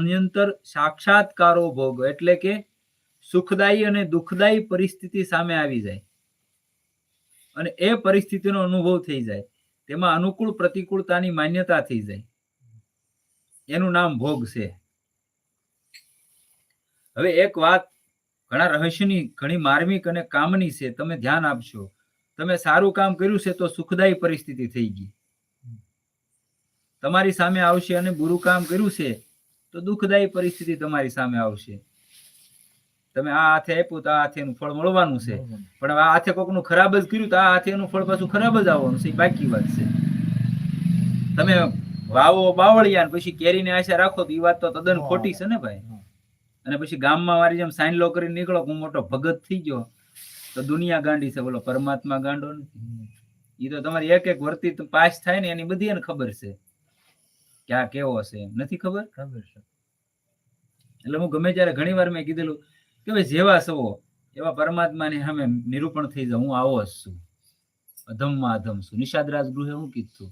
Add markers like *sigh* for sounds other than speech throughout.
અન્યંતર સાક્ષાત્કારો ભોગ એટલે કે સુખદાયી અને દુઃખદાયી પરિસ્થિતિ સામે આવી જાય. અને એ પરિસ્થિતિનો અનુભવ થઈ જાય. તેમાં અનુકૂળ પ્રતિકૂળતાની માન્યતા થઈ જાય. એનું નામ ભોગ છે. હવે એક વાત ઘણા રહસ્યની, ઘણી માર્મિક અને કામની છે, તમે ધ્યાન આપશો. તમે સારું કામ કર્યું છે તો સુખદાયી પરિસ્થિતિ થઈ ગઈ. તમારી સામે આવશે અને બુરું કામ કર્યું છે તો દુઃખદાયી પરિસ્થિતિ તમારી સામે આવશે. તમે આ હાથે આપ્યું તો આ હાથે એનું ફળ મળવાનું છે. પણ આ હાથે કોકનું ખરાબ જ કર્યું તો આ હાથે એનું ફળ પાછું ખરાબ જ આવવાનું છે. એ બાકી વાત છે. તમે વાવો બાવળિયા ને પછી કેરીની આશા રાખો તો એ વાત તો તદ્દન ખોટી છે ને ભાઈ? અને પછી ગામમાં મારી જેમ સાઈન લો કરીને નીકળો હું મોટો ભગત થઈ ગયો તો દુનિયા ગાંડી છે. બોલો પરમાત્મા ગાંડો નથી એ તો તમારી એક એક વર્તી પાસ થાય ને એની બધી એને ખબર છે. કે આ કેવો છે એમ. નથી ખબર? ખબર છે. એટલે હું ગમે ત્યારે ઘણી વાર મેં કીધેલું કે ભાઈ જેવા સવો એવા પરમાત્માની સામે નિરૂપણ થઈ જાઉં હું આવો જ છું. અધમમાં અધમ છું. નિષાદરાજ ગૃહે હું કીધું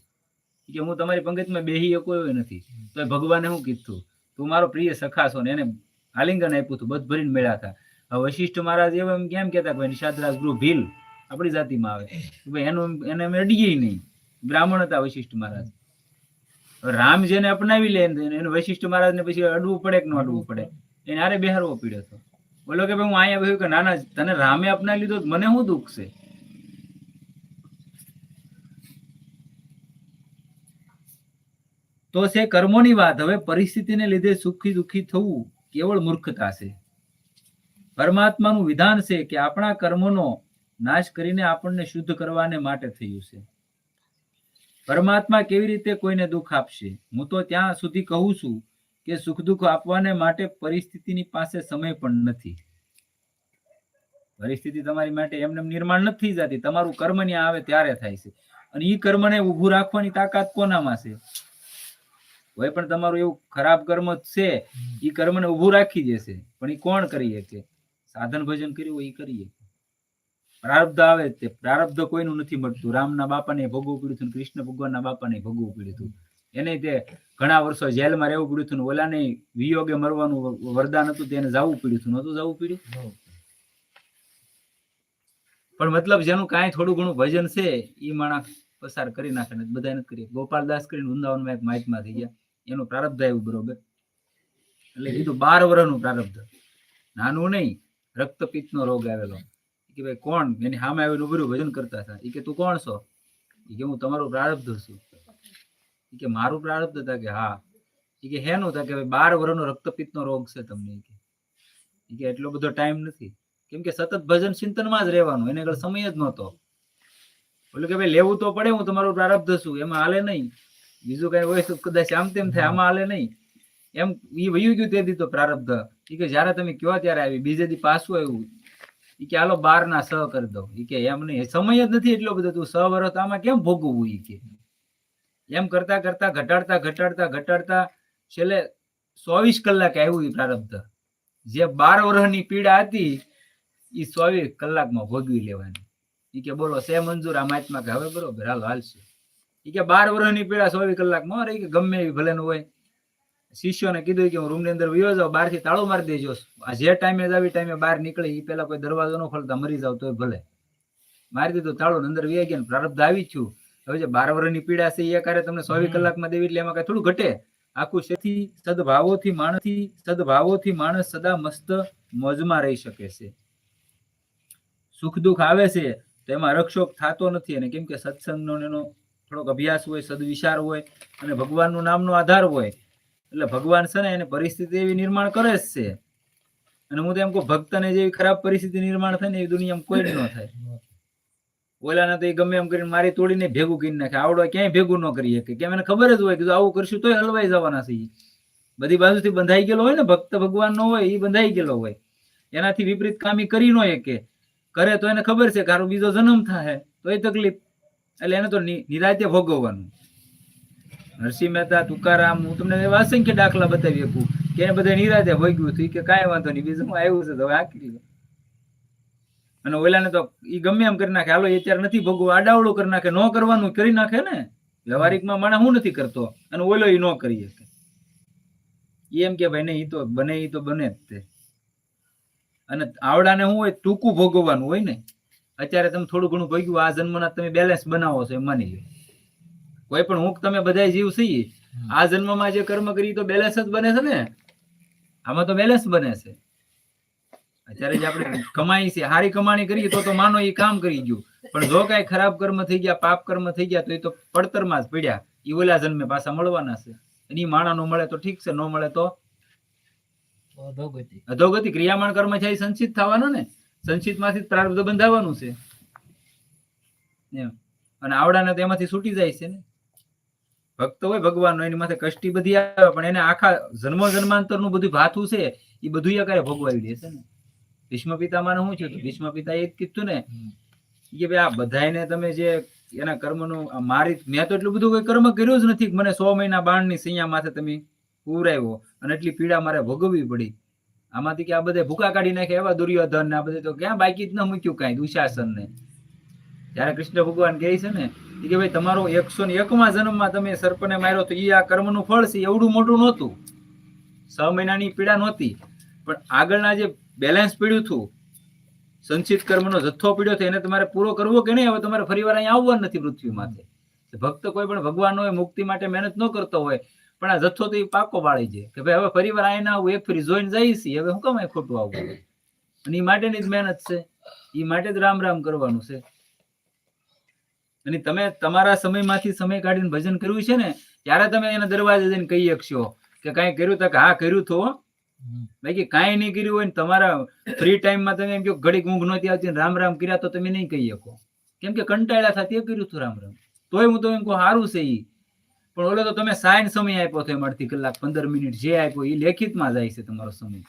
કે હું તમારી પંગતમાં બેહી શકો એવો નથી. તો ભગવાને હું કીધું, તું મારો પ્રિય સખા છો. ને એને આલિંગન આપ્યું હતું બધ ભરીને મેળ્યા હતા. હવે વશિષ્ઠ મહારાજ એવા એમ કેમ કહેતા કે ભાઈ નિષાદરાજ ગૃહ ભીલ આપણી જાતિમાં આવે. ભાઈ એનું એને અમે અડીએ નહીં. બ્રાહ્મણ હતા વશિષ્ઠ મહારાજ. રામ જેને અપનાવી લે એનું એને વશિષ્ઠ મહારાજ ને પછી અડવું પડે કે ન અડવું પડે? એને આરે બેહારવો પીડ્યો હતો. બોલો કે ભાઈ હું અહીંયા બેહ્યો કે ના ના, તને રામે અપનાવી લીધો મને શું દુઃખ છે? તો છે કર્મોની વાત. હવે પરિસ્થિતિને લીધે સુખી દુઃખી થવું કેવળ મૂર્ખતા છે. પરમાત્માનું વિધાન છે કે આપણા કર્મોનો નાશ કરીને આપણને શુદ્ધ કરવાને માટે થયું છે. પરમાત્મા કેવી રીતે કોઈને દુઃખ આપશે? હું તો ત્યાં સુધી કહું છું કે સુખ દુઃખ આપવાને માટે પરિસ્થિતિની પાસે સમય પણ નથી. પરિસ્થિતિ તમારી માટે એમને નિર્માણ નથી જતી તમારું કર્મ ત્યાં આવે ત્યારે થાય છે. અને એ કર્મને ઊભું રાખવાની તાકાત કોનામાં છે? કોઈ પણ તમારું એવું ખરાબ કર્મ છે એ કર્મને ઊભું રાખી દેશે. પણ એ કોણ કરી શકે? સાધન ભજન કર્યું હોય એ કરી શકે પ્રારબ્ધ આવે તે પ્રારબ્ધ કોઈનું નથી મળતું. રામના બાપાને ભોગવું પડ્યું હતું કૃષ્ણ ભગવાનના બાપાને ભોગવું પડ્યું હતું. એને તે ઘણા વર્ષો જેલમાં રહેવું પડ્યું હતું ઓલાને વિયોગે મરવાનું વરદાન હતું તેને જવું પડ્યું હતું. નતું જવું પડ્યું? પણ મતલબ જેનું કાંઈ થોડું ઘણું ભજન છે ઈ માણસ પસાર કરી નાખે ને બધા નથી કરીએ ગોપાલદાસ કરીને વૃંદાવનમાં એક માહિતમાં થઈ ગયા. એનું પ્રારબ્ધ આવ્યું બરોબર. એટલે કીધું બાર વર્ષનું પ્રારબ્ધ. નાનું નહીં રક્તપિત્તનો રોગ આવેલો. કે ભાઈ કોણ? એની સામે આવીને ઉભર્યું ભજન કરતા હતા. એ કે, તું કોણ છો? એ કે, હું તમારું પ્રારબ્ધ છું. એ કે, મારું પ્રારબ્ધ હતા કે? હા. એ કે હેનું હતા કે, ભાઈ, બાર વર્ષનો રક્તપિત્તનો રોગ છે તમને. એ કે એ કે, એટલો બધો ટાઈમ નથી. કેમ કે સતત ભજન ચિંતનમાં જ રહેવાનું, એને આગળ સમય જ નહોતો. બોલે કે, ભાઈ, લેવું તો પડે, હું તમારું પ્રારબ્ધ છું. એમાં હાલે નહીં. બીજું કઈ હોય તો કદાચ આમ તેમ થાય, આમાં હાલે નહીં. એમ એ વયું ગયું તે દી તો પ્રારબ્ધ. ઈ કે, જ્યારે તમે કયો, ત્યારે આવી. બીજે દી પાછું આવ્યું. ઈ કે, હાલો બાર ના સ કરી દો ઈ કે, એમ નહીં. સમય જ નથી એટલો બધો. તું સ વર્ષ આમાં કેમ ભોગવવું એ કે? એમ કરતા કરતા, ઘટાડતા ઘટાડતા ઘટાડતા, છેલ્લે ચોવીસ કલાકે આવ્યું એ પ્રારબ્ધ. જે બાર વર્ષની પીડા હતી એ ચોવીસ કલાકમાં ભોગવી લેવાની. ઈ કે, બોલો, સે મંજૂર આ મહાત્મા કે? હવે બરોબર, હાલ, હાલશે. ઈ કે, બાર વર્ષની પીડા ચોવીસ કલાકમાં રહી કે ગમે એવી ભલે હોય. શિષ્યોને કીધું કે હું રૂમની અંદર વયો જાઉં બહારથી તાળો મારી દેજો. આ જે ટાઈમે જ આવી ટાઈમે બહાર નીકળે એ પેલા કોઈ દરવાજો ન ખોલતા મરી જાવ તોય ભલે. મારી દીધું તાળો અંદર વ્યાઈ ગયા પ્રારબ્ધ આવી છું. હવે જે બાર વર્ષની પીડા છે એ કાર્ય તમને ચોવીસ કલાકમાં દેવી એટલે એમાં કઈ થોડું ઘટે. આખું શેથી સદભાવોથી માણસથી સદભાવોથી માણસ સદા મસ્ત મોજમાં રહી શકે છે. સુખ દુઃખ આવે છે તો એમાં રક્ષોક થતો નથી. અને કેમ કે સત્સંગનો એનો થોડોક અભ્યાસ હોય સદવિચાર હોય અને ભગવાનનું નામનો આધાર હોય એટલે ભગવાન છે ને એને પરિસ્થિતિ એવી નિર્માણ કરે જ છે. અને હું તો એમ કહું, ભક્તને જેવી ખરાબ પરિસ્થિતિ નિર્માણ થાય ને એવી દુનિયામાં કોઈ ન થાય. ઓલાને તો એ ગમે એમ કરીને મારી તોડીને ભેગું કરી નાખે. આવડો ક્યાંય ભેગું ન કરી શકે. કેમ એને ખબર જ હોય કે આવું કરશું તોય હલવાઈ જવાના છે. બધી બાજુથી બંધાઈ ગયેલો હોય ને ભક્ત ભગવાન નો હોય એ બંધાઈ ગયેલો હોય. એનાથી વિપરીત કામ કરી ન શકે. કરે તો એને ખબર છે કે બીજો જન્મ થાય તો એ તકલીફ. એટલે એને તો નિરાતે ભોગવવાનું. નરસિંહ મહેતા, તુકારામ, હું તમને અસંખ્ય દાખલા બતાવી શકું કે એને બધા નિરાતે ભોગ્યું હતું. કે કાંઈ વાંધો નહીં બીજું આવ્યું છે તો હવે આકરી અને ઓલાને તો ઈ ગમે એમ કરી નાખે. હાલો, એ અત્યારે નથી ભોગવું આડાવડું કરી નાખે. ન કરવાનું કરી નાખે ને. વ્યવહારિકમાં માણસ હું નથી કરતો. અને ઓલો એ ન કરી શકે. એમ કે ભાઈ નહીં એ તો બને એ તો બને જ તે. અને આવડાને શું હોય, ટૂંકું ભોગવવાનું હોય ને. અત્યારે તમે થોડું ઘણું ભોગ્યું, આ જન્મના તમે બેલેન્સ બનાવો છો, એ માની લો કોઈ પણ હું તમે બધા જીવ છીએ આ જન્મમાં જે કર્મ કરી તો બેલેન્સ જ બને છે ને? આમાં તો બેલેન્સ બને છે. અત્યારે જે આપણે કમાઈ છે સારી કમાણી કરીએ તો તો માનો એ કામ કરી ગયું. પણ જો કઈ ખરાબ કર્મ થઈ ગયા પાપ કર્મ થઈ ગયા તો એ તો પડતરમાં જ પડ્યા. એ ઓલા જન્મે પાછા મળવાના છે. અને માણા નો મળે તો ઠીક છે ન મળે તો અધોગતિ. અધોગતિ. ક્રિયામાન કર્મ છે એ સંચિત થવાનું ને? સંચિતમાંથી પ્રારબ્ધ બંધાવાનું છે. એમ. અને આવડાને તો એમાંથી છૂટી જાય છે ને? ભક્ત હોય ભગવાન એની માથે કષ્ટી બધી આવે, પણ એને આખા જન્મ જન્માંતરનું બધું ભાથું છે, એ બધું અકારે ભોગવાવી દેશે ને ભીષ્મ પિતામાં શું છે? ભીષ્મ પિતા એ કીધું ને કે ભાઈ આ બધાને તમે જે એના કર્મનું મારી, મેં તો એટલું બધું કોઈ કર્મ કર્યું જ નથી, મને સો મહિના બાણની સૈયા માથે તમે પૂરાવ્યો અને એટલી પીડા મારે ભોગવવી પડી આમાંથી કે આ બધે ભૂકા કાઢી નાખે એવા દુર્યોધન ને આ બધે તો ક્યાં બાકી જ ન મૂક્યું કાંઈ દુશાસન ને ત્યારે કૃષ્ણ ભગવાન કહે છે ને કે ભાઈ તમારો એકસો ને એકમાં જન્મમાં તમે સર્પને માર્યો તો એ આ કર્મનું ફળ છે, એવડું મોટું નહોતું. છ મહિનાની પીડા નહોતી. પણ આગળના જે બેલેન્સ પીડ્યું હતું, સંચિત કર્મનો જથ્થો પીડ્યો છે એને તમારે પૂરો કરવો કે નહીં, હવે તમારે ફરીવાર અહીંયા આવવાનું નથી પૃથ્વી માથે. ભક્ત કોઈ પણ ભગવાન હોય, મુક્તિ માટે મહેનત ન કરતો હોય, પણ આ જથ્થો તો એ પાકો વાળી છે. કે ભાઈ હવે ફરીવાર અહીંયા ના આવું, એક ફરી જોઈને જઈએ હવે હું કામ ખોટું આવું? અને એ માટેની જ મહેનત છે. એ માટે જ રામ રામ કરવાનું છે. અને તમે તમારા સમયમાંથી સમય કાઢીને ભજન કર્યું છે ને ત્યારે તમે એના દરવાજે જઈને કહી શકશો કે કાંઈ કર્યું તો કે હા કર્યું તો. બાકી કાંઈ નહીં કર્યું હોય ને તમારા ફ્રી ટાઈમમાં તમે એમ કહો ઘડીક ઊંઘ નહોતી આવતી રામ રામ કર્યા તો તમે નહીં કહી શકો. કેમ કે કંટાળ્યા થા કર્યું હતું રામ રામ. તોય હું તો એમ કહું સારું છે ઈ. પણ ઓલો તો તમે સાઈન સમય આપ્યો તો એમ અડધી કલાક પંદર મિનિટ જે આપ્યો એ લેખિતમાં જાય છે તમારો સમય.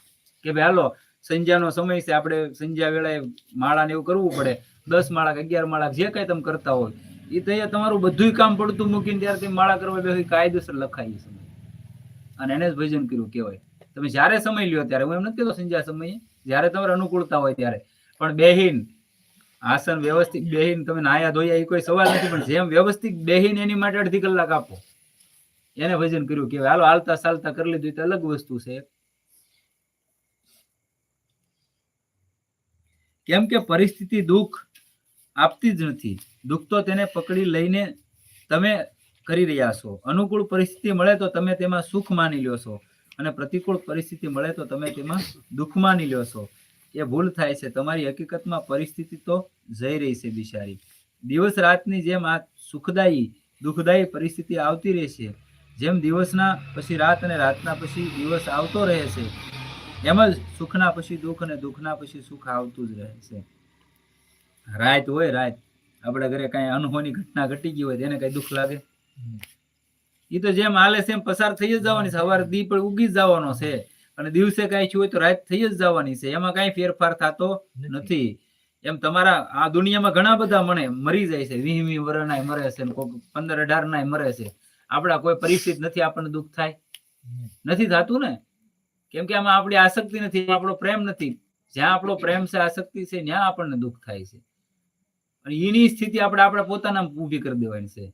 કે ભાઈ હાલો સંજ્યાનો સમય છે આપણે સંજ્યા વેળાએ માળા ને એવું કરવું પડે. દસ માળા કે અગિયાર માળા જે કાંઈ તમે કરતા હોય એ તો અહીંયા તમારું બધું કામ પડતું મૂકીને ત્યારે માળા કરવા બે કાયદેસર લખાય સમય. અને એને જ ભજન કર્યું કહેવાય. તમે જ્યારે સમય લ્યો ત્યારે, હું એમ નથી કહેતો સંજ્યા સમયે, જ્યારે તમારે અનુકૂળતા હોય ત્યારે. પણ બેહીન, આસન વ્યવસ્થિત બેહીન, તમે નાયા ધોયા એ કોઈ સવાલ નથી, પણ જેમ વ્યવસ્થિત બેહીન એની માટે અડધી કલાક આપો. એને ભજન કર્યું કહેવાય. હાલો, હાલતા ચાલતા કરી લીધું તો અલગ વસ્તુ છે. કેમ કે પરિસ્થિતિ દુઃખ આપતી જ નથી. દુઃખ તો તેને પકડી લઈને તમે કરી રહ્યા છો. અનુકૂળ પરિસ્થિતિ મળે તો તમે તેમાં સુખ માની લ્યો છો. અને પ્રતિકૂળ પરિસ્થિતિ મળે તો તમે તેમાં દુઃખ માની લ્યો છો. એ ભૂલ થાય છે. તમારી હકીકતમાં પરિસ્થિતિ તો જઈ રહી છે બિચારી. દિવસ રાતની જેમ આ સુખદાયી, દુઃખદાયી પરિસ્થિતિ આવતી રહેશે. જેમ દિવસના પછી રાત અને રાતના પછી દિવસ આવતો રહે છે, એમ જ સુખના પછી દુઃખ અને દુઃખના પછી સુખ આવતું જ રહે છે. રાત હોય રાત. આપણા ઘરે કઈ અનહોની ઘટના ઘટી ગઈ હોય એને કઈ દુઃખ લાગે. એ તો જેમ હાલે છે એમ પસાર થઈ જ જવાની છે. સવારે દી પણ ઉગી જવાનો છે. અને દિવસે કઈ થયું હોય તો રાત થઈ જ જવાની છે. એમાં કઈ ફેરફાર થતો નથી. એમ તમારા આ દુનિયામાં ઘણા બધા મને મરી જાય છે. વીહ વીહ વર્ષના મરે છે કોઈક પંદર અઢાર ના મરે છે. આપણા કોઈ પરિસ્થિતિ નથી આપણને દુઃખ થાય. નથી થતું ને? કેમ કે આમાં આપણી આસક્તિ નથી આપણો પ્રેમ નથી. જ્યાં આપણો પ્રેમ છે આસક્તિ છે ત્યાં આપણને દુઃખ થાય છે. અને એની સ્થિતિ આપણે આપણે પોતાના ઊભી કરી દેવાની છે.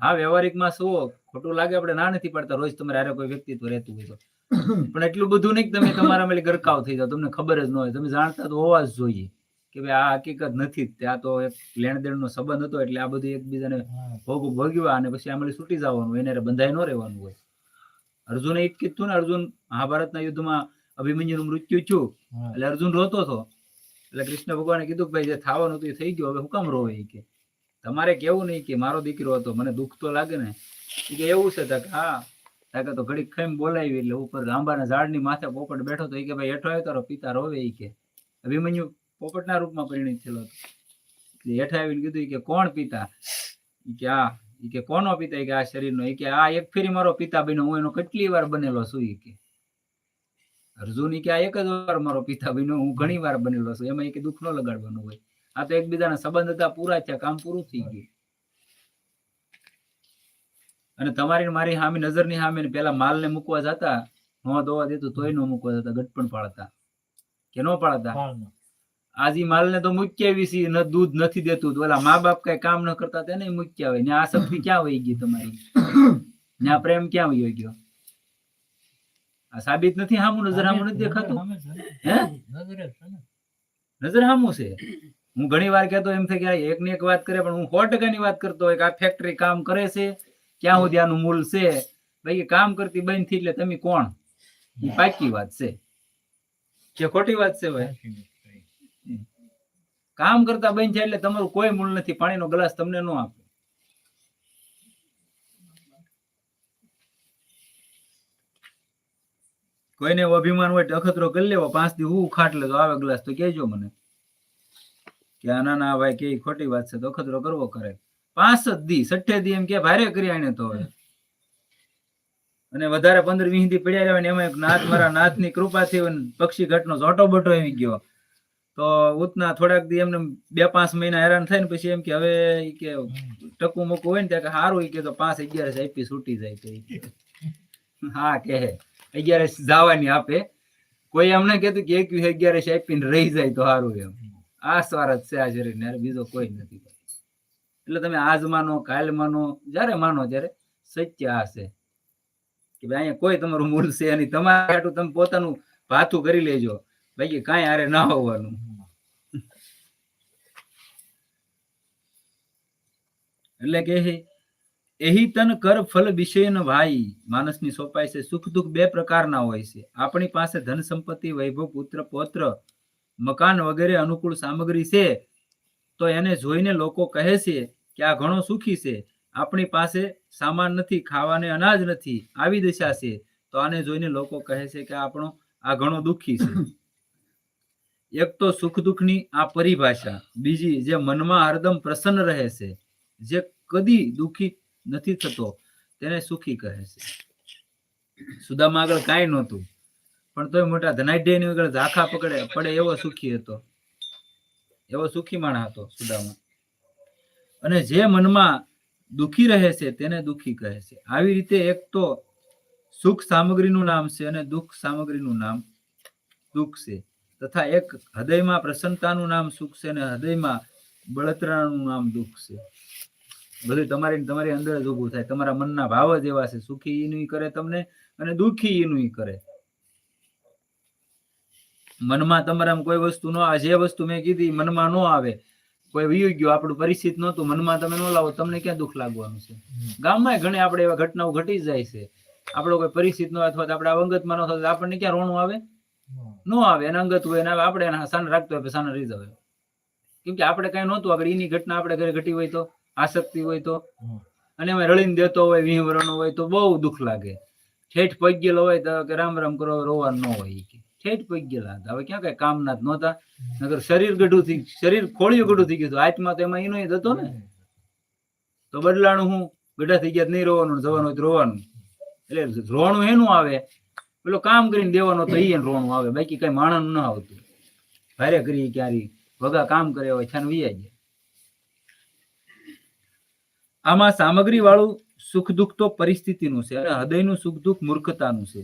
હા વ્યવહારિકમાં શું ખોટું લાગે આપણે ના નથી પડતા રોજ તમારે આરે કોઈ વ્યક્તિત્વ રહેતું હોય તો. પણ એટલું બધું નહીં તમે તમારા મેલે ગરકાવ થઈ જાવ તમને ખબર જ ન હોય. તમે જાણતા તો હોવા જ જોઈએ કે ભાઈ આ હકીકત નથી ત્યાં તો એક લેણ નો સંબંધ હતો એટલે આ બધું એકબીજાને ભોગ ભોગવ્યા અને પછી આમાં છૂટી જવાનું એને બંધાય બંધાઈ ન રહેવાનું હોય. અર્જુને એ જ કીધું ને અર્જુન મહાભારતના યુદ્ધમાં અભિમન્યુનું મૃત્યુ થયું. એટલે અર્જુન રોતો હતો. એટલે કૃષ્ણ ભગવાને કીધું ભાઈ, જે થવાનું હતું એ થઈ ગયું, હવે હું કામ રોવે કે. તમારે કેવું નહીં કે મારો દીકરો હતો, મને દુઃખ તો લાગે ને. કે એવું છે કે હા તાકે તો ઘડીક ખાઈને બોલાવી, એટલે ઉપર આંબાના ઝાડની માથે પોપટ બેઠો તો એ કે ભાઈ, હેઠો આવ્યો તારો, પિતા રોવે એ કે. અભિમન્યુ પોપટના રૂપમાં પરિણિત થયેલો હતો. એટલે હેઠા આવીને કીધું કે, કોણ પિતા? કે આ કે, કોનો પિતા? કે, આ શરીરનો. એ કે, આ એક ફેરી મારો પિતા બન્યો હું એનો કેટલી વાર બનેલો છું. એ કે અર્જુન કે આ એક જ વાર મારો પિતા બન્યો હું ઘણી વાર બનેલો છું. એમાં કે દુઃખ ન લગાડવાનું હોય. આ તો એકબીજાના સંબંધ હતા પૂરા થયા કામ પૂરું થઈ ગયું. અને તમારી મારી સામે નજરની સામે ને પેલા માલને મૂકવા જતા નો દોવા દેતું તોય નો મૂકવા જતા ગટપણ પાડતા. કે નો પાડતા? આજે માલ માલને તો મૂક્યા આવી છે ન દૂધ નથી દેતું. તો ઓલા મા બાપ કઈ કામ ન કરતા તેને મૂક્યા હોય. ને આ શક્તિ ક્યાં વહી ગઈ તમારી? ને આ પ્રેમ ક્યાં વહી ગયો? સાબિત નથી હામું નજર હામું નથી દેખાતું. હે? નજરે હામું છે. હું ઘણી વાર કહેતો એમ થાય કે એક ને એક વાત કરે પણ હું સો ટકાની વાત કરતો હોય કે આ ફેક્ટરી કામ કરે છે ક્યાં સુધી આનું મૂલ છે? ભાઈ કામ કરતી બંધથી એટલે તમે કોણ? એ પાકી વાત છે. કે ખોટી વાત છે ભાઈ. કામ કરતા બંધ છે એટલે તમારું કોઈ મૂળ નથી પાણીનો ગ્લાસ તમને ન આપે. કોઈને એવું અભિમાન હોય અખતરો કરી લેવો. પાંચ દી હું ખાટલે તો આવે ગ્લાસ તો કેજો મને. કે આના ના ભાઈ કે ખોટી વાત છે તો અખતરો કરવો કરે. પાંચ જ દી સઠ્ઠે દી એમ કે ભારે કરી આને તો હવે. અને વધારે પંદર વીસ દી પડ્યા રહેવાય એમાં એક નાથ, મારા નાથની કૃપાથી પક્ષી ઘટનો ઝોટો બટો આવી ગયો. તો ઉતના થોડાક દી એમને બે પાંચ મહિના હેરાન થાય ને પછી એમ કે હવે કે ટકું મૂકું હોય ને ત્યાં સારું કે તો પાંચ અગિયાર આપી, છૂટી જાય. હા કે અગિયારસ જવાની આપે. કોઈ એમને કહેતું કે એકવીસ અગિયારસ આપીને રહી જાય તો સારું એમ. આ સ્વાર્થ છે આ શરીર ને બીજો કોઈ નથી. એટલે તમે આજ માનો, કાલ માનો, જ્યારે માનો ત્યારે સત્ય આ કે ભાઈ અહીંયા કોઈ તમારું મૂળ છે નહીં. તમારે હાટું તમે પોતાનું ભાથું કરી લેજો. બાકી કાંઈ હારે ના હોવાનું. એટલે કે એહી તન કર ફલ વિષયન ભાઈ માણસની સોપાય છે સુખ દુઃખ બે પ્રકારના હોય છે. આપણી પાસે ધન સંપત્તિ વૈભવ પુત્ર પૌત્ર મકાન વગેરે અનુકૂળ સામગ્રી છે તો એને જોઈને લોકો કહે છે કે આ ઘણો સુખી છે. આપણી પાસે સામાન નથી ખાવાને અનાજ નથી આવી દશા છે. તો આને જોઈને લોકો કહે છે કે આપણો આ ઘણો દુઃખી છે. *coughs* એક તો સુખ દુઃખની આ પરિભાષા. બીજી જે મનમાં હરદમ પ્રસન્ન રહે છે જે કદી દુઃખી નથી થતો. તેને સુખી કહે છે. સુદામા આગળ કાંઈ નહોતું. પણ તોય મોટા ધનાઢ્યની આગળ ઝાખા પકડે પડે એવો સુખી હતો. એવો સુખી માણસ હતો સુદામા. અને જે મનમાં દુઃખી રહે છે તેને દુઃખી કહે છે. આવી રીતે એક તો સુખ સામગ્રીનું નામ છે અને દુઃખ સામગ્રીનું નામ દુઃખ છે. તથા એક હૃદયમાં પ્રસન્નતાનું નામ સુખ છે અને હૃદયમાં બળતરાનું નામ દુઃખ છે. બધું તમારી તમારી અંદર જ ઊભું થાય. તમારા મનના ભાવ જ એવા છે. સુખી ઈનું કરે તમને અને દુઃખી ઈનું કરે. મનમાં તમારા કોઈ વસ્તુ ન આવે. જે વસ્તુ મેં કીધી મનમાં ન આવે. કોઈ વીયું ગયો આપણું પરિસ્થિતિ નહોતું મનમાં તમે ન લાવો તમને ક્યાં દુઃખ લાગવાનું છે? ગામમાં ઘણી આપણે એવા ઘટનાઓ ઘટી જ જાય છે. આપણો કોઈ પરિસ્થિત ન અથવા તો આપણે અંગતમાં ન થતો તો આપણને ક્યાં રોણું આવે? ન આવે. એના અંગત હોય એના આપણે એના સાને રાખતો હોય સાને રહી જવાય કેમ કે આપણે કઈ નહોતું. આગળ એની ઘટના આપણે ઘરે ઘટી હોય તો. આસક્તિ હોય તો. અને એમાં રળીને દેતો હોય વીહ વરણનો હોય તો બહુ દુઃખ લાગે. ઠેઠ પગ હોય તો કે રામ રામ કરો રોવાનું ન હોય કે. ઠેઠ પગ ગયેલા હતા. હવે ક્યાં કઈ કામના જ નહોતા નગર શરીર ગઢું થઈ શરીર ખોળિયું ગઢું થઈ ગયું હતું. આત્મા તો એમાં એનો જ હતો ને. તો બદલાણું હું ગઢા થઈ ગયા નહીં રોવાનું જવાનું હોય તો રોવાનું. એટલે રોણું એનું આવે. પેલો કામ કરીને દેવાનો તો એ રોણું આવે. બાકી કઈ માણસ ન આવતું. ભારે કરી ક્યારે વગા કામ કરે હોય છાન વિયા જાય. આમાં સામગ્રી વાળું સુખ દુઃખ તો પરિસ્થિતિનું છે, અને હૃદયનું સુખ દુઃખ મૂર્ખતાનું છે.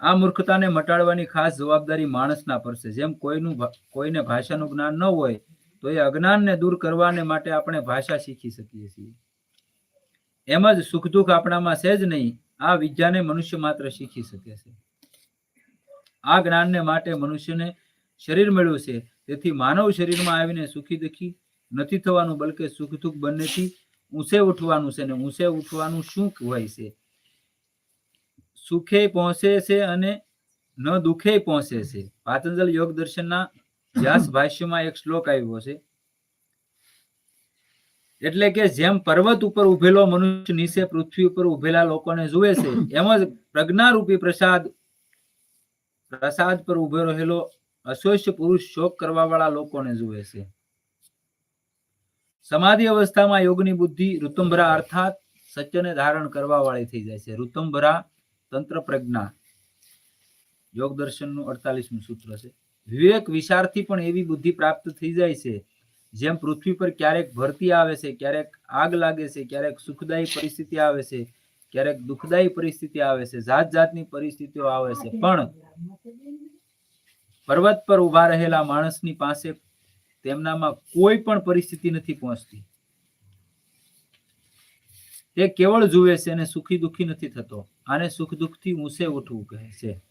આ મૂર્ખતાને મટાડવાની ખાસ જવાબદારી માણસના પર છે. જેમ કોઈનું કોઈને ભાષાનું જ્ઞાન ન હોય, તો એ અજ્ઞાનને દૂર કરવાને માટે આપણે ભાષા શીખી શકીએ છીએ. એમ જ સુખ દુઃખ આપણામાં છે જ નહીં, આ વિદ્યાને મનુષ્ય માત્ર શીખી શકે છે. આ જ્ઞાનને માટે મનુષ્યને શરીર મળ્યું છે. તેથી માનવ શરીરમાં આવીને સુખી દુઃખી નથી થવાનું, બલકે સુખ દુઃખ બંનેથી ઊંચે ઉઠવાનું છે ને ઊંચે ઉઠવાનું શું હોય છે? સુખે પહોંચે છે અને ન દુઃખે પહોંચે છે. પાતંજલ યોગ દર્શનના વ્યાસ ભાષ્યમાં એક શ્લોક આવ્યો છે. એટલે કે જેમ પર્વત ઉપર ઉભેલો મનુષ્ય નીચે પૃથ્વી ઉપર ઉભેલા લોકોને જુએ છે, એમ જ પ્રજ્ઞારૂપી પ્રસાદ પ્રસાદ પર ઊભો રહેલો અશોષ્ય પુરુષ શોક કરવા વાળા લોકોને જુએ છે. સમાધિ અવસ્થામાં યોગની બુદ્ધિ ઋતુંભરા અર્થાત સત્યને ધારણ કરવા વાળી થઈ જાય છે. ઋતુંભરા તંત્ર પ્રજ્ઞા યોગ દર્શનનું અડતાલીસમું સૂત્ર છે. વિવેક વિચારથી પણ એવી બુદ્ધિ પ્રાપ્ત થઈ જાય છે, જેમ પૃથ્વી પર ક્યારેક ભરતી આવે છે, ક્યારેક આગ લાગે છે, ક્યારેક સુખદાયી પરિસ્થિતિ આવે છે, ક્યારેક દુઃખદાયી પરિસ્થિતિ આવે છે જાત જાતની પરિસ્થિતિઓ આવે છે. પણ પર્વત પર ઊભા રહેલા માણસની પાસે તેમનામાં કોઈ પણ પરિસ્થિતિ નથી પહોંચતી. તે કેવળ જુએ છે અને સુખી દુઃખી નથી થતો. આને સુખ દુઃખથી ઊંચે ઉઠવું કહે છે.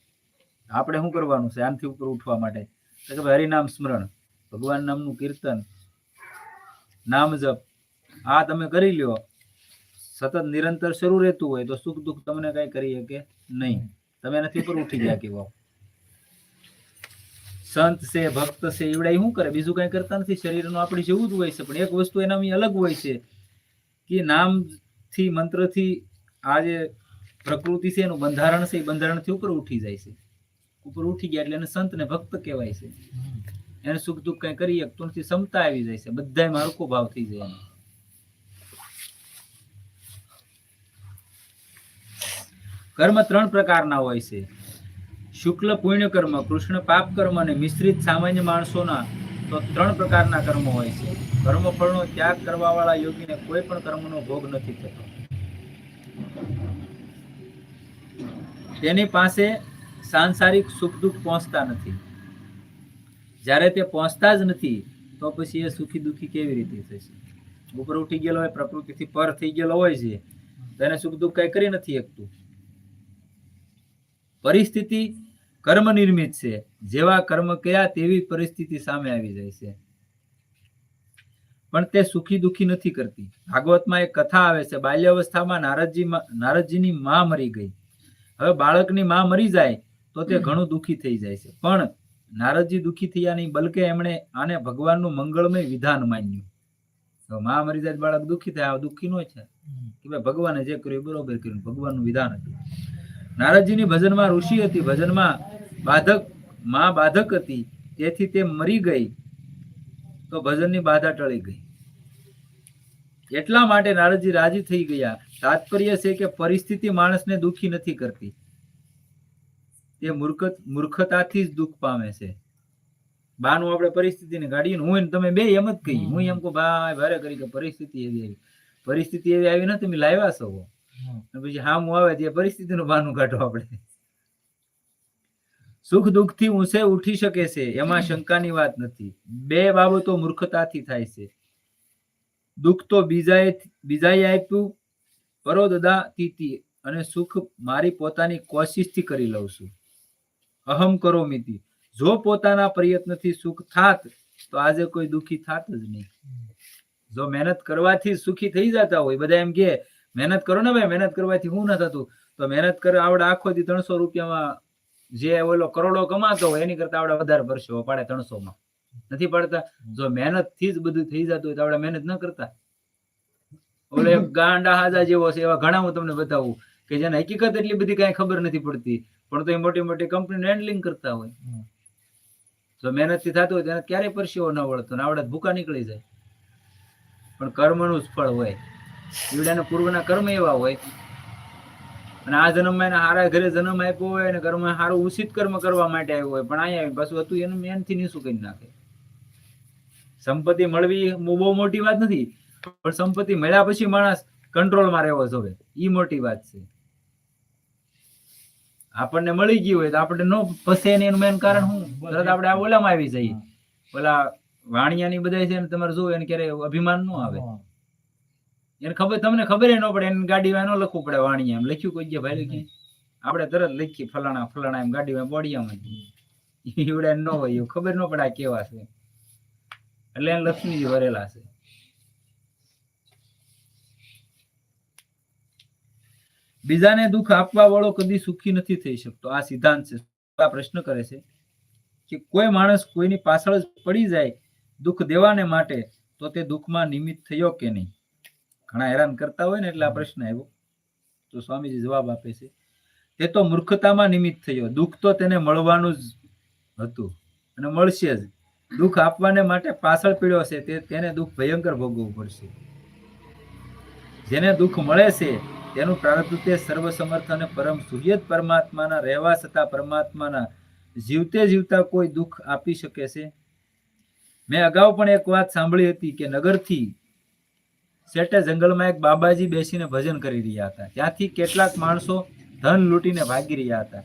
આપણે શું કરવાનું છે? આનથી ઉપર ઉઠવા માટે. કે હરિનામ સ્મરણ. ભગવાન નામનું કીર્તન. નામ જપ. આ તમે કરી લ્યો. સતત નિરંતર શરૂ રહેતું હોય તો સુખ દુઃખ તમને કઈ કરી શકે નહીં. તમે એનાથી ઉપર ઉઠી ગયા કેવા સંત છે, ભક્ત છે એવડા શું કરે? બીજું કઈ કરતા નથી. શરીરનું આપણી જેવું જ હોય છે, પણ એક વસ્તુ એનામાં અલગ હોય છે કે નામથી, મંત્રથી આ જે પ્રકૃતિ છે, એનું બંધારણ છે, એ બંધારણથી ઉપર ઉઠી જાય છે. ઉપર ઉઠી ગયા એટલે એને સંત ને ભક્ત કહેવાય છે. એને સુખ દુઃખ કઈ કરી શકતો નથી ક્ષમતા આવી જાય છે. બધાય હરખો ભાવ થઈ જાય એનો. કર્મ ત્રણ પ્રકારના હોય છે. શુક્લ પુણ્ય કર્મ કૃષ્ણ પાપ કર્મ અને મિશ્રિત સામાન્ય માણસોના તો ત્રણ પ્રકારના કર્મો હોય છે. કર્મ ફળનો ત્યાગ કરવા વાળા યોગીને કોઈ પણ કર્મનો ભોગ નથી થતો. તેની પાસે સાંસારિક સુખ દુઃખ પહોંચતા નથી. જ્યારે તે પહોંચતા જ નથી, તો પછી એ સુખી દુઃખી કેવી રીતે થશે? ઉપર ઉઠી ગયેલો હોય, પ્રકૃતિથી પર થઈ ગયેલો હોય છે તેને સુખ દુઃખ કઈ કરી નથી શકતું. પરિસ્થિતિ કર્મ નિર્મિત છે. જેવા કર્મ કયા તેવી પરિસ્થિતિ સામે આવી જાય છે. પણ તે સુખી દુખી નથી કરતી. ભાગવતમાં એક કથા આવે છે બાલ્યાવસ્થામાં નારદજી નારદજીની માં મરી ગઈ. હવે બાળકની માં મરી જાય તો તે ઘણું દુખી થઈ જાય છે. પણ નારદજી દુખી થયા નહીં બલકે એમણે આને ભગવાનનું મંગળમય વિધાન માન્યું. તો માં મરી જાય બાળક દુખી થાય દુખી નો છે. કે ભાઈ ભગવાને જે કર્યું બરોબર કર્યું ભગવાનનું વિધાન હતું. નારદજીની ભજનમાં ઋષિ હતી ભજનમાં બાધકમાં બાધક હતી તેથી તે મરી ગઈ તો ભજનની બાધા ટળી ગઈ. એટલા માટે નારદજી રાજી થઈ ગયા. તાત્પર્ય છે કે પરિસ્થિતિ માણસને દુખી નથી કરતી. તે મૂર્ખ મૂર્ખતાથી જ દુઃખ પામે છે. બાનું આપણે પરિસ્થિતિને હું ને તમે બે એમ જ કહીએ. હું એમ કહું ભાઈ ભારે કરી કે પરિસ્થિતિ એવી આવી. પરિસ્થિતિ એવી આવી ને તમે લાવ્યા છો. પછી પછી હામું આવે તે પરિસ્થિતિનું બાનું કાઢો આપણે. સુખ દુઃખથી ઊંચે ઉઠી શકે છે એમાં શંકાની વાત નથી. બે બાબતો મૂર્ખતાથી થાય છે. દુઃખ તો બીજાએ બીજાએ આપ્યું. પરોદદા તીતી અને સુખ મારી પોતાની કોશિશથી કરી લઉં છું. અહમ કરો મિતિ. જો પોતાના પ્રયત્નથી સુખ થાત તો આજે કોઈ દુઃખી થાત જ નહીં. જો મહેનત કરવાથી સુખી થઈ જતા હોય બધા એમ કે મહેનત કરો ને ભાઈ મહેનત કરવાથી હું ન થતું. તો મહેનત કરે આવડે આખો દી ત્રણસો રૂપિયામાં જે ઓલો કરોડો કમાતો હોય એની કરતા આપણે વધારે ભરશો પાડે ત્રણસો માં નથી પડતા? જો મહેનતથી જ બધું થઈ જતું હોય તો આપણે મહેનત ન કરતા. ઓલો એક ગાંડા હાજા જેવો છે એવા ઘણા હું તમને બતાવું કે જેને હકીકત એટલી બધી કઈ ખબર નથી પડતી પણ તો એ મોટી મોટી કંપની હેન્ડલિંગ કરતા હોય. જો મહેનતથી થતું હોય તેને ક્યારેય પરસેવો ન વળતો ને આવડે ભૂકા નીકળી જાય. પણ કર્મનું જ ફળ હોય. ઈવડાના પૂર્વના કર્મ એવા હોય અને આ જન્મમાં એના હારા ઘરે જન્મ આપ્યો હોય અને કર્મ સારું ઉચિત કર્મ કરવા માટે આવ્યો હોય પણ અહીંયા પાછું હતું એનું એનથી નીસું કરી નાખે. સંપત્તિ મળવી બહુ મોટી વાત નથી પણ સંપત્તિ મળ્યા પછી માણસ કંટ્રોલમાં રહેવો જોવે. ઈ મોટી વાત છે. આપણને મળી ગયું હોય તો આપણે નો ફસે એનું મેન કારણ શું? તરત આપણે આ ઓલામાં આવી જઈએ. ઓલા વાણિયાની બધા છે ને તમારે જોવે એને ક્યારે અભિમાન ન આવે. એને ખબર તમને ખબર ન પડે એને ગાડીમાં એનો લખવું પડે વાણી એમ. લખ્યું કોઈ ભાઈ લખી આપણે તરત લખીએ ફલાણા ફલાણા એમ ગાડીમાં બોડિયામાં એવડે ન હોય એવું ખબર ન પડે આ કેવા છે. એટલે એને લક્ષ્મીજી ભરેલા છે. બીજાને દુઃખ આપવા વાળો કદી સુખી નથી થઈ શકતો. આ સિદ્ધાંત છે. આ પ્રશ્ન કરે છે કે કોઈ માણસ કોઈની પાછળ જ પડી જાય દુઃખ દેવાને માટે તો તે દુઃખમાં નિમિત્ત થયો કે નહીં? ઘણા હેરાન કરતા હોય ને એટલે આ પ્રશ્ન આવ્યો. તો સ્વામીજી જવાબ આપે છે તે તો મૂર્ખતામાં નિમિત્ત થયો. દુઃખ તો તેને મળવાનું જ હતું અને મળશે જ. દુઃખ આપવાને માટે પાછળ પીડ્યો છે તે તેને દુઃખ ભયંકર ભોગવવું પડશે. જેને દુઃખ મળે છે તેનું પ્રારબ્ધ તે સર્વસમર્થ અને પરમ સૂર્ય પરમાત્માના રહેવા છતાં પરમાત્માના જીવતે જીવતા કોઈ દુઃખ આપી શકે છે? મેં અગાઉ પણ એક વાત સાંભળી હતી કે નગરથી શેઠે જંગલમાં એક બાબાજી બેસીને ભજન કરી રહ્યા હતા. ત્યાંથી કેટલાક માણસો ધન લૂંટીને ભાગી રહ્યા હતા.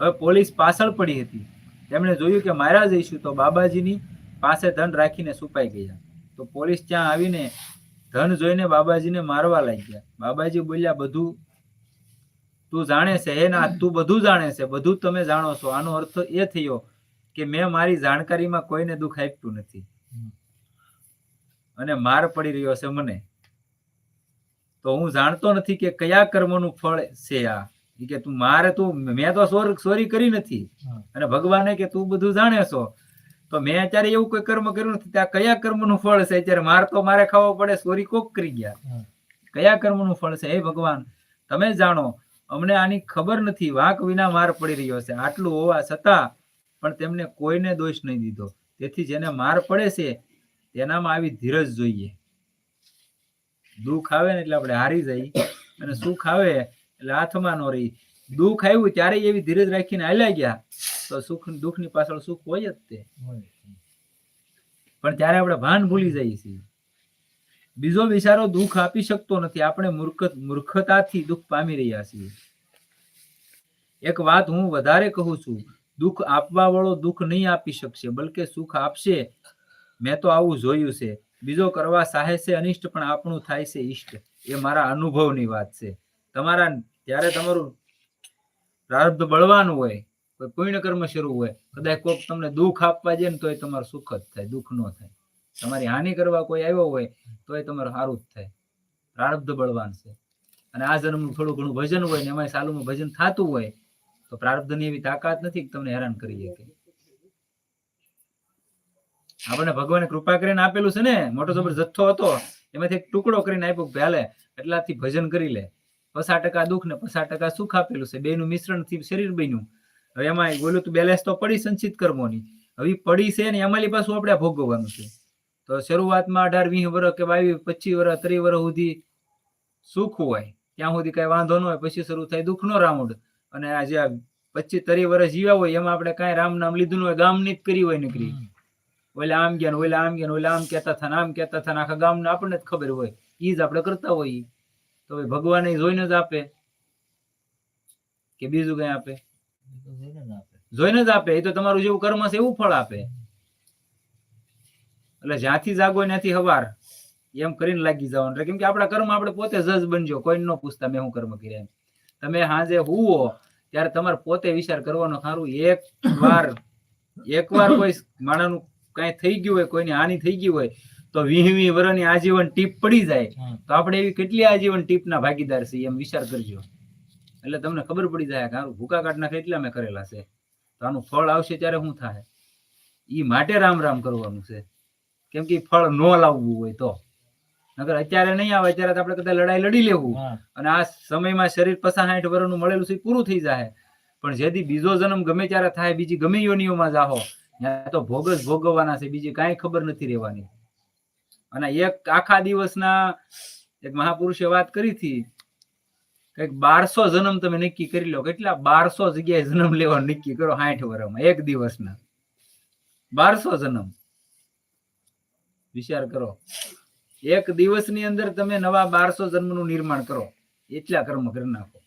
હવે પોલીસ પાછળ પડી હતી. તેમણે જોયું કે મારા જઈશું તો બાબાજીની પાસે ધન રાખીને સુપાઈ ગયા. તો પોલીસ ત્યાં આવીને ધન જોઈને બાબાજીને મારવા લાગ્યા. બાબાજી બોલ્યા, બધું તું જાણે છે, હે ના તું બધું જાણે છે. બધું તમે જાણો છો. આનો અર્થ એ થયો કે મેં મારી જાણકારીમાં કોઈને દુઃખ આપ્યું નથી. અને માર પડી રહ્યો છે મને. તો હું જાણતો નથી કે કયા કર્મનું ફળ છે આ. કે તું મારે તું મેં તો સોરી ચોરી કરી નથી. અને ભગવાને કે તું બધું જાણે છો. તો મેં અત્યારે એવું કોઈ કર્મ કર્યું નથી. ત્યાં કયા કર્મનું ફળ છે? અત્યારે માર તો મારે ખાવો પડે સોરી કોક કરી ગયા. કયા કર્મનું ફળ છે? હે ભગવાન તમે જાણો અમને આની ખબર નથી. વાંક વિના માર પડી રહ્યો છે. આટલું હોવા છતાં પણ તેમને કોઈને દોષ નહીં દીધો. તેથી જેને માર પડે છે તેનામાં આવી ધીરજ જોઈએ. દુઃખ આવે ને એટલે આપણે હારી જઈ અને સુખ આવે એટલે હાથમાં નો રહી. દુઃખ આવ્યું ત્યારે એવી ધીરજ રાખીને હાલ્યા ગયા તો સુખ દુઃખની પાછળ સુખ હોય જ તે. પણ ત્યારે આપણે ભાન ભૂલી જઈએ છીએ. બીજો વિચારો દુઃખ આપી શકતો નથી. આપણે મૂર્ખ મૂર્ખતાથી દુઃખ પામી રહ્યા છીએ. એક વાત હું વધારે કહું છું. દુઃખ આપવા વાળો દુઃખ નહીં આપી શકશે બલકે સુખ આપશે. મેં તો આવું જોયું છે. બીજો કરવા સાહે છે અનિષ્ટ, પણ આપણું થાય છે ઈષ્ટ. એ મારા અનુભવની વાત છે. તમારા, જ્યારે તમારું પ્રારબ્ધ બળવાનું હોય, કોઈ પુણ્ય કર્મ શરૂ હોય, કદાચ કોઈક તમને દુઃખ આપવા જાય ને તોય તમારું સુખ જ થાય, દુઃખ ન થાય. તમારી હાનિ કરવા કોઈ આવ્યો હોય, તોય તમારું સારું જ થાય. પ્રારબ્ધ બળવાન છે. અને આ જન્મનું થોડું ઘણું ભજન હોય ને એમાં સાલુમાં ભજન થતું હોય, તો પ્રારબ્ધની એવી તાકાત નથી કે તમને હેરાન કરી શકે. આપણને ભગવાને કૃપા કરીને આપેલું છે ને મોટો જબર જથ્થો હતો એમાંથી એક ટુકડો કરીને આપ્યો કે હાલે એટલાથી ભજન કરી લે. પચાસ ટકા દુઃખ ને પચાસ ટકા સુખ આપેલું છે બેનું મિશ્રણથી શરીર બન્યું. હવે એમાં બોલું તું બેલેન્સ તો પડી સંચિત કર્મોની. હવે પડી છે ને એમાંલી પાછું આપણે ભોગવવાનું છે. તો શરૂઆતમાં અઢાર વીસ વર્ષ કે બાવીસ પચીસ વર્ષ ત્રીસ વર્ષ સુધી સુખ હોય ત્યાં સુધી કઈ વાંધો ન હોય પછી શરૂ થાય દુઃખનો રાઉન્ડ. અને આજે પચીસ ત્રીસ વર્ષ જીવ્યા હોય એમાં આપણે કાંઈ રામ નામ લીધું ન હોય ગામની જ કરી હોય નીકળી. ઓલા આમ ગયા ઓલા આમ ગયા ઓલા આમ કહેતા થાય આમ કહેતા થાય આખા ગામને આપણને જ ખબર હોય. એ જ આપણે કરતા હોઈએ. તો ભગવાન જોઈને જ આપે. કે બીજું કઈ આપે? જોઈને જ આપે. એ તો તમારું જેવું કર્મ છે એવું ફળ આપે. એટલે જ્યાંથી જાગો ત્યાંથી હવાર. એમ કરીને લાગી જવાનું. એટલે કેમ કે આપણા કર્મ આપણે પોતે જજ બનજો. કોઈ ન પૂછતા મેં હું કર્મ કર્યા તમે હાજે હુવો ત્યારે તમારે પોતે વિચાર કરવાનો સારું. એક વાર એક વાર કોઈ માણસનું કઈ થઈ ગયું હોય કોઈની હાની થઈ ગઈ હોય તો વીહ વીહ વર્ષની આજીવન ટીપ પડી જાય. તો આપણે એવી કેટલી આજીવન ટીપના ભાગીદાર છીએ એમ વિચાર કરજો. એટલે તમને ખબર પડી જાય કે ભૂકા કાઢના કેટલા મેં કરેલા છે. તો આનું ફળ આવશે ત્યારે શું થાય? એ માટે રામ રામ કરવાનું છે. કેમ કે ફળ ન લાવવું હોય તો. નકર અત્યારે નહીં આવે અત્યારે તો આપણે કદાચ લડાઈ લડી લેવું. અને આ સમયમાં શરીર પચાસ સાઠ વર્ષનું મળેલું છે પૂરું થઈ જાય. પણ જેથી બીજો જન્મ ગમે ત્યારે થાય બીજી ગમે યોનિઓમાં જાહો ત્યાં તો ભોગ જ ભોગવવાના છે, બીજી કાંઈ ખબર નથી રહેવાની. અને એક આખા દિવસના એક મહાપુરુષે વાત કરી હતી, કંઈક બારસો જન્મ તમે નક્કી કરી લો, કેટલા બારસો જગ્યાએ જન્મ લેવાનું નક્કી કરો સાઠ વર્ષમાં, એક દિવસના. બારસો જન્મ. વિચાર કરો. એક દિવસની અંદર તમે નવા બારસો જન્મનું નિર્માણ કરો. એટલા કર્મ કરી નાખો.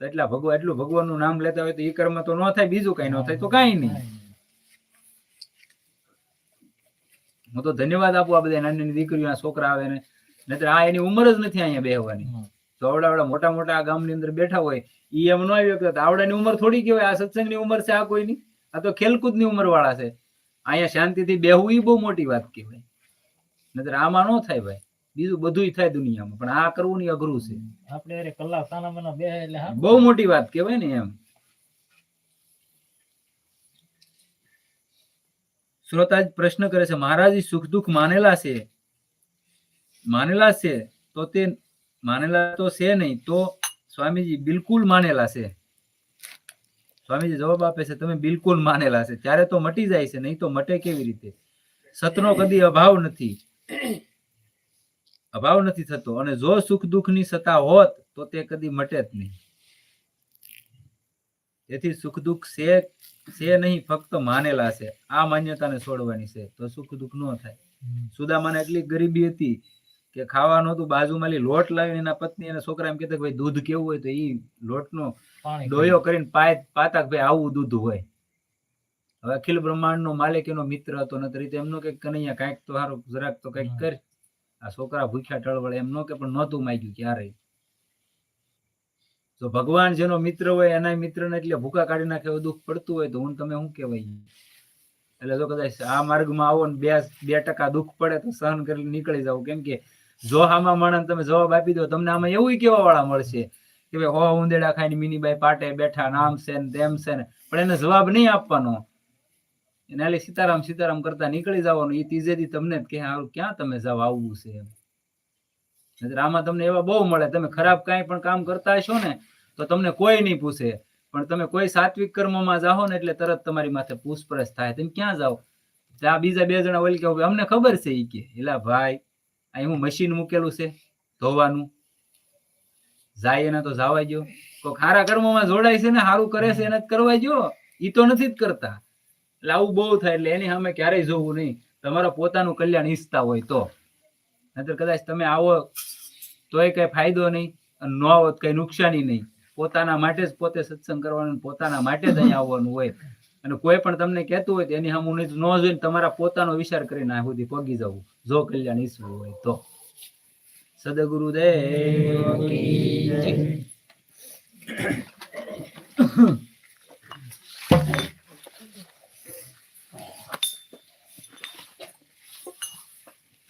એટલા ભગવાન એટલું ભગવાનનું નામ લેતા હોય તો એ કર્મ તો ન થાય, બીજું કઈ ન થાય, તો કઈ નહીં. હું તો ધન્યવાદ આપું આ બધા નાની નાની દીકરીઓના છોકરા આવે ને. નહીતર આ એની ઉંમર જ નથી અહીંયા બેહવાની. તો આવડા આવડા મોટા મોટા આ ગામની અંદર બેઠા હોય એ એમ ન આવ્યો કે આવડાની ઉંમર થોડી કહેવાય. આ સત્સંગની ઉંમર છે આ કોઈની? આ તો ખેલકૂદની ઉંમર વાળા છે. અહીંયા શાંતિથી બેહવું ઈ બહુ મોટી વાત કહેવાય. નહીતર આમાં ન થાય ભાઈ. બીજું બધુંય થાય દુનિયામાં. પણ આ કરવું ની અઘરું છે. આપણે કલાક સાના બે એટલે બહુ મોટી વાત કહેવાય ને એમ. શ્રોતાજ પ્રશ્ન કરે છે, મહારાજ સુખ દુઃખ માનેલા છે? માનેલા છે? તો તે માનેલા તો છે નહીં, તો સ્વામીજી બિલકુલ માનેલા છે. સ્વામીજી જવાબ આપે છે, તમે બિલકુલ માનેલા છે. ત્યારે તો મટી જાય છે, નહીં તો મટે કેવી રીતે? સતનો કદી અભાવ નથી. અભાવ નથી થતો. અને જો સુખ દુઃખની સત્તા હોત, તો તે કદી મટે જ નહીં. તેથી સુખ દુઃખ છે છે નહીં ફક્ત માનેલા છે. આ માન્યતાને છોડવાની છે. તો સુખ દુઃખ ન થાય. સુદામાને એટલી ગરીબી હતી કે ખાવાનું હતું બાજુમાં લોટ લાવીને એના પત્ની અને છોકરા એમ કહેતા ભાઈ દૂધ કેવું હોય તો એ લોટનો ડોયો કરીને પાય પાતા કે ભાઈ આવું દૂધ હોય. હવે અખિલ બ્રહ્માંડનો માલિક એનો મિત્ર હતો નતર રીતે એમનો કંઈક કનૈયા કાંઈક તો સારું જરાક તો કંઈક કર. આ છોકરા ભૂખ્યા ટળવળે એમ ન કે પણ નહોતું માગ્યું ક્યારેય. જો ભગવાન જેનો મિત્ર હોય એના મિત્રને એટલે ભૂખા કાઢી નાખે એવું દુઃખ પડતું હોય તો હું તમે શું કહેવાય? એટલે જો કદાચ આ માર્ગમાં આવો ને બે બે ટકા દુઃખ પડે તો સહન કરી નીકળી જાવ કેમ કે જો આમાં માણસ તમે જવાબ આપી દો, તમને આમાં એવું કેવા વાળા મળશે કે ભાઈ, હો, ઉંદેડા ખાઈને મિનીબાઈ પાટે બેઠા નામ છે ને તેમ છે ને. પણ એને જવાબ નહીં આપવાનો. એને ખાલી સીતારામ સીતારામ કરતા નીકળી જવાનું. એ તીજેથી તમને કે ક્યાં તમે જાવ આવવું છે? એમ. આમાં તમને એવા બહુ મળે. તમે ખરાબ કાંઈ પણ કામ કરતા હશો ને, તો તમને કોઈ નહીં પૂછે. પણ તમે કોઈ સાત્વિક કર્મમાં જાઓ ને એટલે તરત તમારી માથે પૂછપરછ થાય. તમે ક્યાં જાઓ? આ બીજા બે જણા વલ કે અમને ખબર છે એ કે. એલા ભાઈ, અહીં હું મશીન મૂકેલું છે, ધોવાનું. જાય એને તો જવા ગયો. કોઈ ખારા કર્મોમાં જોડાય છે ને સારું કરે છે, એને જ કરવા ગયો. એ તો નથી જ કરતા. એટલે આવું બહુ થાય. એટલે એની સામે ક્યારેય જોવું નહીં. તમારા પોતાનું કલ્યાણ ઈચ્છતા હોય તો. નહીતર કદાચ તમે આવો તોય કઈ ફાયદો નહીં ન આવો કઈ નુકસાની નહીં. પોતાના માટે જ પોતે સત્સંગ કરવાનું પોતાના માટે જ અહીંયા આવવાનું હોય. અને કોઈ પણ તમને કહેતું હોય તો એની હમ ન જોઈને તમારા પોતાનો વિચાર કરીને આ સુધી પગી જવું જો કલ્યાણ ઈશ્વર હોય તો. સદગુરુદેવ